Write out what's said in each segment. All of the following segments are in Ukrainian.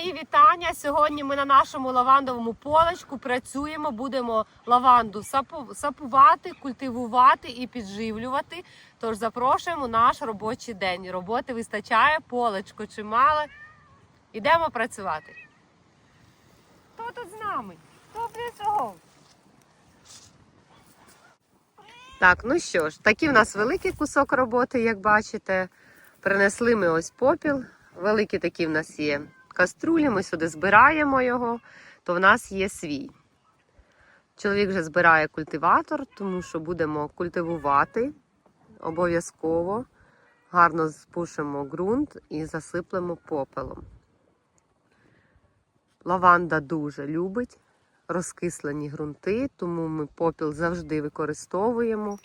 Мої вітання. Сьогодні ми на нашому лавандовому полечку працюємо, будемо лаванду сапувати, культивувати і підживлювати. Тож запрошуємо наш робочий день. Роботи вистачає, полечко чимале. Ідемо працювати. Хто тут з нами? Хто прийшов? Так, ну що ж, такий в нас великий кусок роботи, як бачите. Принесли ми ось попіл. Великі такі в нас є каструлі, ми сюди збираємо його, то в нас є свій. Чоловік вже збирає культиватор, тому що будемо культивувати обов'язково. Гарно спушимо ґрунт і засиплемо попелом. Лаванда дуже любить розкислені ґрунти, тому ми попіл завжди використовуємо.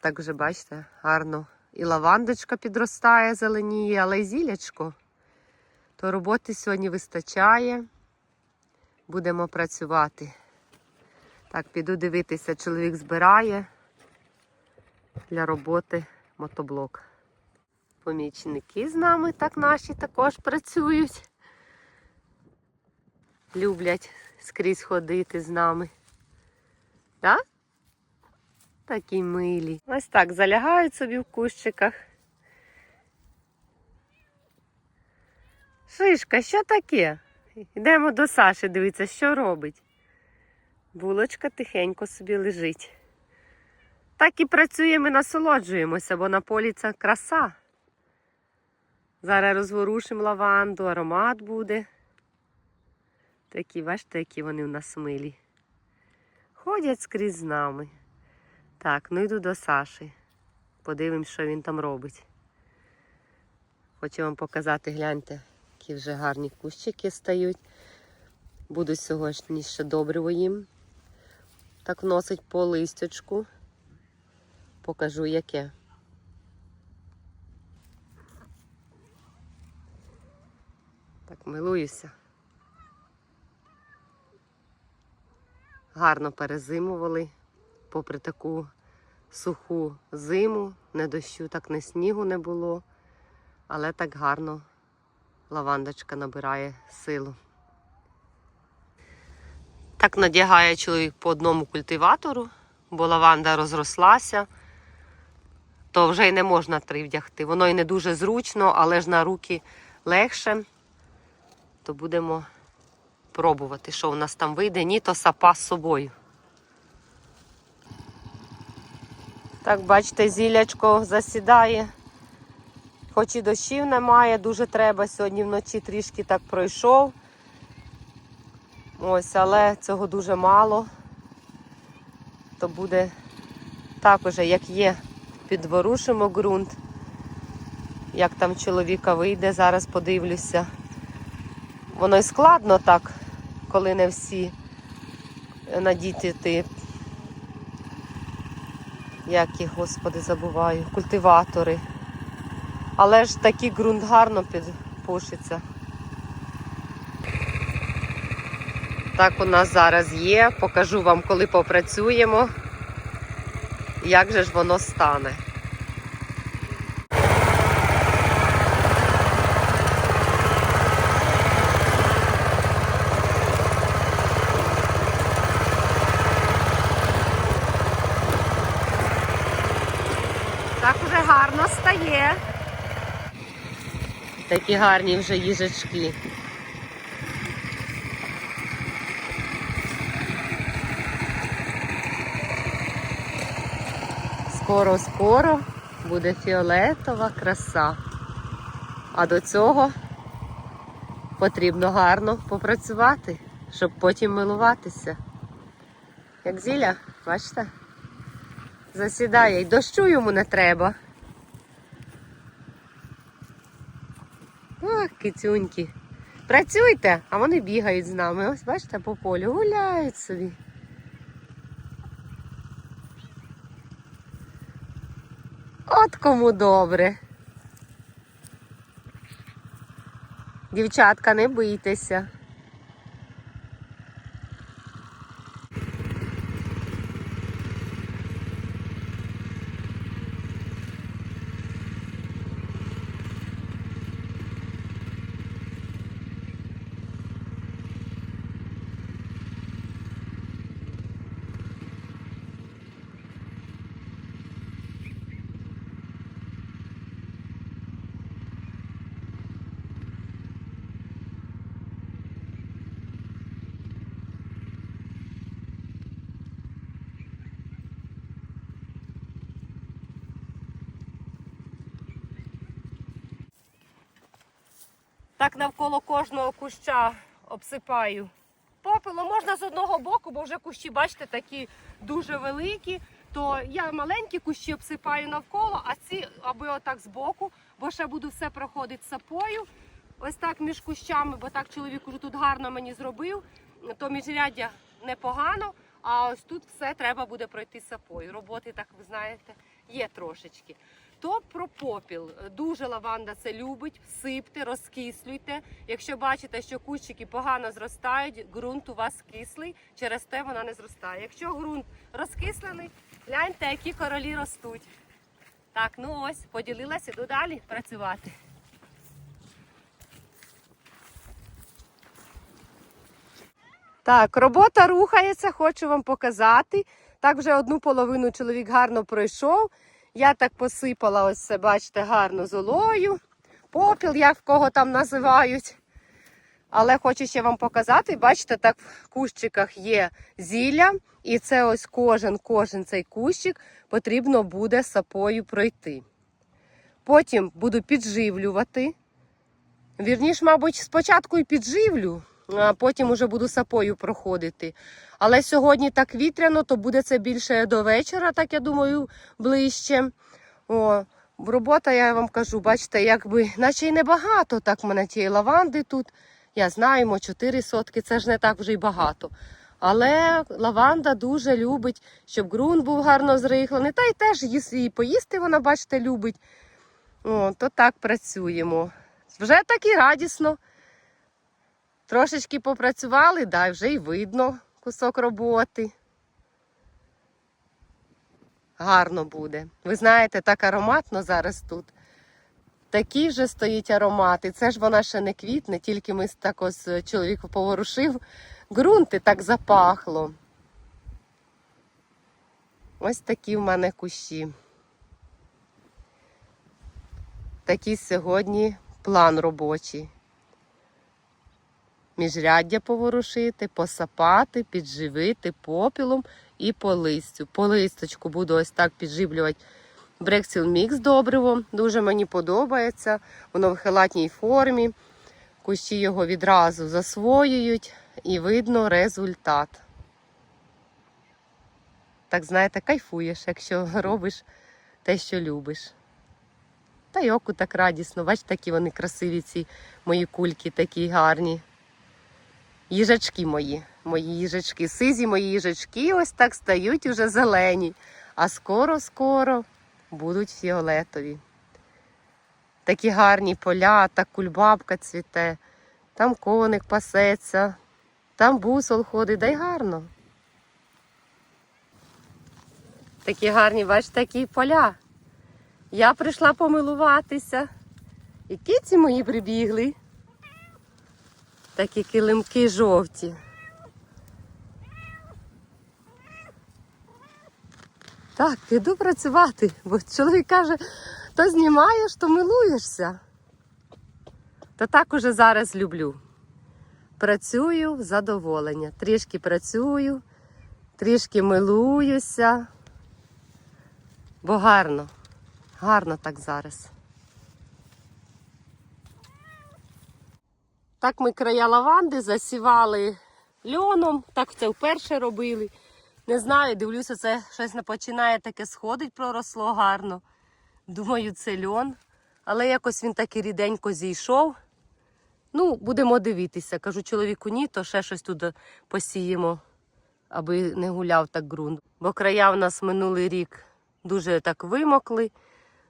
Так вже, бачите, гарно і лавандочка підростає, зеленіє, але й зілячко. То роботи сьогодні вистачає. Будемо працювати. Так, піду дивитися, чоловік збирає для роботи мотоблок. Помічники з нами так наші також працюють. Люблять скрізь ходити з нами. Так? Такі милі. Ось так залягають собі в кущиках. Шишка, що таке? Йдемо до Саші, дивіться, що робить. Булочка тихенько собі лежить. Так і працюємо і насолоджуємося, бо на полі це краса. Зараз розворушимо лаванду, аромат буде. Такі, бачите, які вони в нас милі. Ходять скрізь з нами. Так, ну йду до Саші. Подивимось, що він там робить. Хочу вам показати, гляньте, які вже гарні кущики стають. Буду сьогодні ще добриво їм. Так вносить по листячку. Покажу яке. Так, милуюся. Гарно перезимували попри таку суху зиму, не дощу, так не снігу не було, але так гарно лавандочка набирає силу. Так надягає чоловік по одному культиватору, бо лаванда розрослася, то вже й не можна три вдягти. Воно і не дуже зручно, але ж на руки легше. То будемо пробувати, що у нас там вийде, ні, то сапа з собою. Так, бачите, зілячко засідає. Хоч і дощів немає, дуже треба. Сьогодні вночі трішки так пройшов. Ось, але цього дуже мало. То буде так уже, як є, підворушимо ґрунт. Як там чоловіка вийде, зараз подивлюся. Воно і складно так, коли не всі надіти як їх, господи, забуваю, культиватори. Але ж такий ґрунт гарно підпушиться. Так у нас зараз є. Покажу вам, коли попрацюємо, як же ж воно стане. Так уже гарно стає. Такі гарні вже їжачки. Скоро-скоро буде фіолетова краса. А до цього потрібно гарно попрацювати, щоб потім милуватися. Як зілля, бачите? засідає. І дощу йому не треба. Кицюньки. Працюйте, а вони бігають з нами. Ось бачите, по полю гуляють собі. От кому добре. Дівчатка, не бийтеся. Так навколо кожного куща обсипаю попелом. Можна з одного боку, бо вже кущі, бачите, такі дуже великі. То я маленькі кущі обсипаю навколо, а ці аби отак збоку, бо ще буду все проходити сапою. Ось так між кущами, бо так чоловік уже тут гарно мені зробив. То міжряддя непогано, а ось тут все треба буде пройти сапою. Роботи, так ви знаєте, є трошечки. То про попіл. Дуже лаванда це любить. Сипте, розкислюйте. Якщо бачите, що кущики погано зростають, ґрунт у вас кислий, через те вона не зростає. Якщо ґрунт розкислений, гляньте, які королі ростуть. Так, ну ось, поділилася, іду далі працювати. Так, робота рухається, хочу вам показати. Так вже одну половину чоловік гарно пройшов. Я так посипала ось це, бачите, гарно золою. Попіл, як в кого там називають. Але хочу ще вам показати, бачите, так в кущиках є зілля, і це ось кожен, кожен цей кущик потрібно буде сапою пройти. Потім буду підживлювати. Вірніш, мабуть, спочатку і підживлю, потім уже буду сапою проходити. Але сьогодні так вітряно, то буде це більше до вечора, так я думаю, ближче. О, робота, я вам кажу, бачите, якби, наче й небагато так в мене тієї лаванди тут. Я знаю, 4 сотки, це ж не так вже й багато. Але лаванда дуже любить, щоб ґрунт був гарно зрихлений. Та й теж і поїсти вона, бачите, любить. О, то так працюємо. Вже так і радісно. Трошечки попрацювали, да, вже й видно кусок роботи. Гарно буде. Ви знаєте, так ароматно зараз тут. Такі вже стоїть аромати. Це ж вона ще не квітне, тільки ми так ось е, чоловік поворушив. Ґрунти так запахло. Ось такі в мене кущі. Такий сьогодні план робочий. Міжряддя поворушити, посапати, підживити попілом і по листю. По листочку буду ось так підживлювати Брексіл Мікс добриво. Дуже мені подобається. Воно в хелатній формі. Кущі його відразу засвоюють і видно результат. Так, знаєте, кайфуєш, якщо робиш те, що любиш. Та й оку так радісно. Бачите, які вони красиві, ці мої кульки, такі гарні. Їжачки мої, мої їжачки, сизі мої їжачки ось так стають уже зелені. А скоро-скоро будуть фіолетові. Такі гарні поля, так кульбабка цвіте, там коник пасеться, там бусол ходить, да й гарно. Такі гарні, бачите, такі поля. Я прийшла помилуватися. І киці мої прибігли. Такі килимки жовті. Так, іду працювати, бо чоловік каже, то знімаєш, то милуєшся. Та так уже зараз люблю. Працюю в задоволення. Трішки працюю, трішки милуюся. Бо гарно, гарно так зараз. Так ми края лаванди засівали льоном, так це вперше робили. Не знаю, дивлюся, це щось починає таке сходить, проросло гарно. Думаю, це льон. Але якось він так і ріденько зійшов. Ну, будемо дивитися. Кажу чоловіку, ні, то ще щось тут посіємо, аби не гуляв так ґрунт. Бо края в нас минулий рік дуже так вимокли.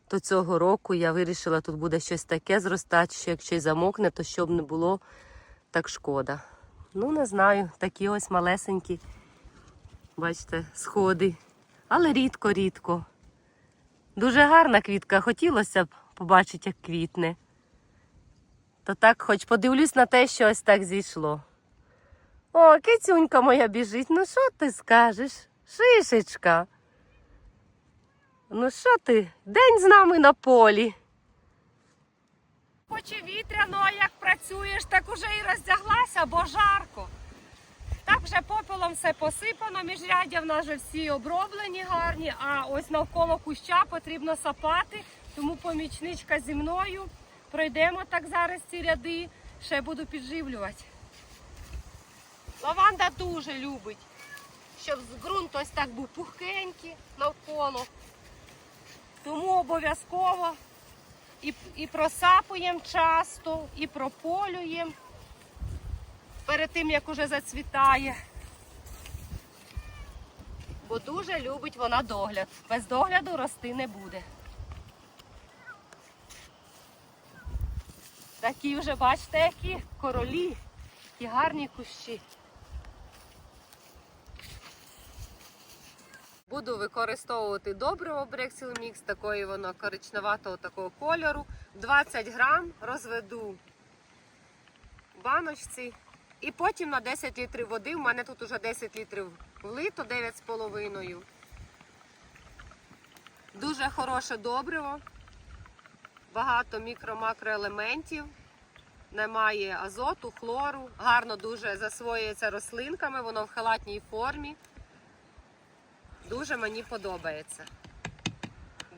То цього року я вирішила, тут буде щось таке зростати, що якщо й замокне, то щоб не було так шкода. Ну, не знаю, такі ось малесенькі, бачите, сходи. Але рідко-рідко. Дуже гарна квітка, хотілося б побачити, як квітне. То так, хоч подивлюсь на те, що ось так зійшло. О, кицюнька моя біжить. Ну що ти скажеш? Шишечка. Ну що ти? День з нами на полі. Хоч і вітряно, а як працюєш, так уже і роздяглася, бо жарко. Так вже попелом все посипано, міжряддя в нас вже всі оброблені гарні, а ось навколо куща потрібно сапати, тому помічничка зі мною. Пройдемо так зараз ці ряди. Ще буду підживлювати. Лаванда дуже любить, щоб ґрунт ось так був пухкенький навколо. Тому обов'язково і, і просапуємо часто, і прополюємо перед тим, як уже зацвітає. Бо дуже любить вона догляд. Без догляду рости не буде. Такі вже, бачите, які королі, які гарні кущі. Буду використовувати добриво Brexil Mix, такої воно коричневатого такого кольору. 20 грам розведу в баночці. І потім на 10 літрів води. У мене тут уже 10 літрів влито, 9,5. Дуже хороше добриво. Багато мікро-макроелементів. Немає азоту, хлору. Гарно дуже засвоюється рослинками, воно в халатній формі. Дуже мені подобається.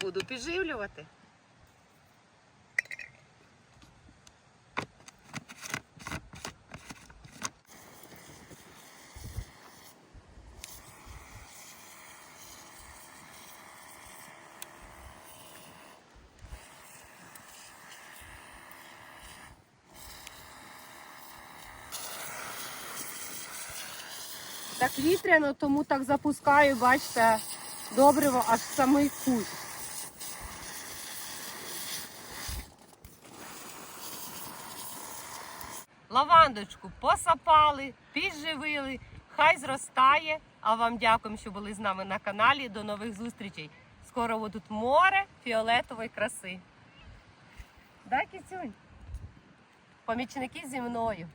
Буду підживлювати. Так вітряно, тому так запускаю, бачите, добриво аж в самий кущ. Лавандочку посапали, підживили, хай зростає. А вам дякуємо, що були з нами на каналі. До нових зустрічей. Скоро буде тут море фіолетової краси. Да, кицюнь? Помічники зі мною.